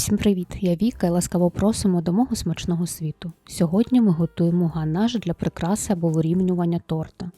Всім привіт! Я Віка і ласкаво просимо до мого смачного світу. Сьогодні ми готуємо ганаш для прикраси або вирівнювання торта.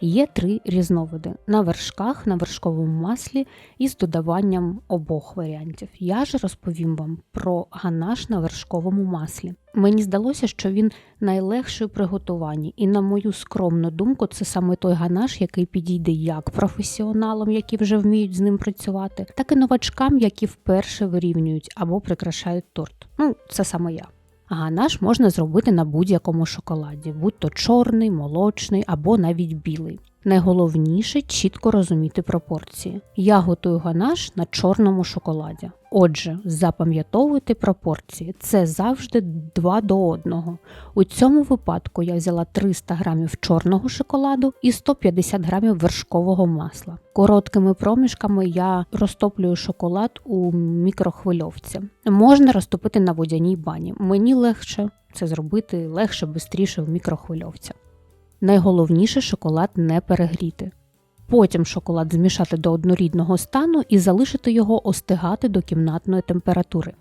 Є три різновиди на вершках, на вершковому маслі і з додаванням обох варіантів. Я ж розповім вам про ганаш на вершковому маслі. Мені здалося, що він найлегший у приготуванні, і, на мою скромну думку, це саме той ганаш, який підійде як професіоналам, які вже вміють з ним працювати, так і новачкам, які вперше вирівнюють або прикрашають торт. Ну, це саме я. Ганаш можна зробити на будь-якому шоколаді, будь то чорний, молочний або навіть білий. Найголовніше чітко розуміти пропорції. Я готую ганаш на чорному шоколаді. Отже, запам'ятовуйте пропорції. Це завжди 2 до 1. У цьому випадку я взяла 300 грамів чорного шоколаду і 150 грамів вершкового масла. Короткими проміжками я розтоплюю шоколад у мікрохвильовці. Можна розтопити на водяній бані. Мені легше це зробити легше, швидше в мікрохвильовці. Найголовніше шоколад не перегріти. Потім шоколад змішати до однорідного стану і залишити його остигати до кімнатної температури.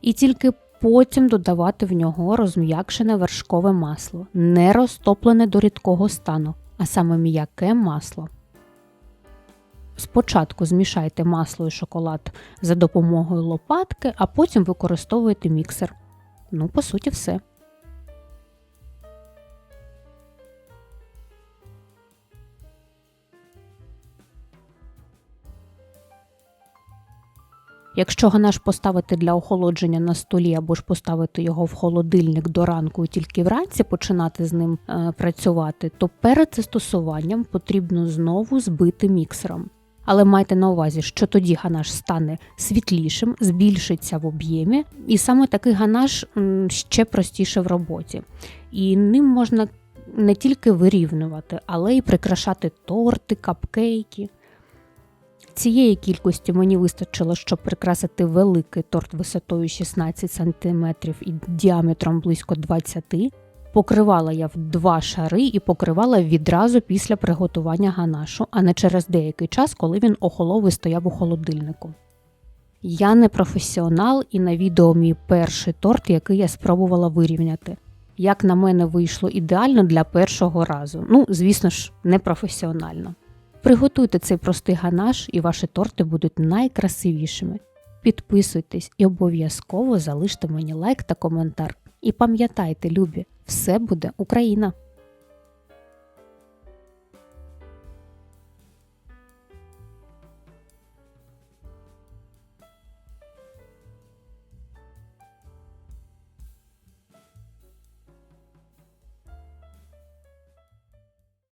І тільки потім додавати в нього розм'якшене вершкове масло, не розтоплене до рідкого стану, а саме м'яке масло. Спочатку змішайте масло і шоколад за допомогою лопатки, а потім використовуйте міксер. Ну, по суті, все. Якщо ганаш поставити для охолодження на столі або ж поставити його в холодильник до ранку і тільки вранці починати з ним е, працювати, то перед застосуванням потрібно знову збити міксером. Але майте на увазі, що тоді ганаш стане світлішим, збільшиться в об'ємі, і саме такий ганаш ще простіше в роботі. І ним можна не тільки вирівнювати, але й прикрашати торти, капкейки. Цієї кількості мені вистачило, щоб прикрасити великий торт висотою 16 см і діаметром близько 20 Покривала я в два шари і покривала відразу після приготування ганашу, а не через деякий час, коли він охолов і стояв у холодильнику. Я не професіонал і на відео мій перший торт, який я спробувала вирівняти. Як на мене вийшло ідеально для першого разу. Ну, звісно ж, не професіонально. Приготуйте цей простий ганаш, і ваші торти будуть найкрасивішими. Підписуйтесь і обов'язково залиште мені лайк та коментар. І пам'ятайте, любі, все буде Україна!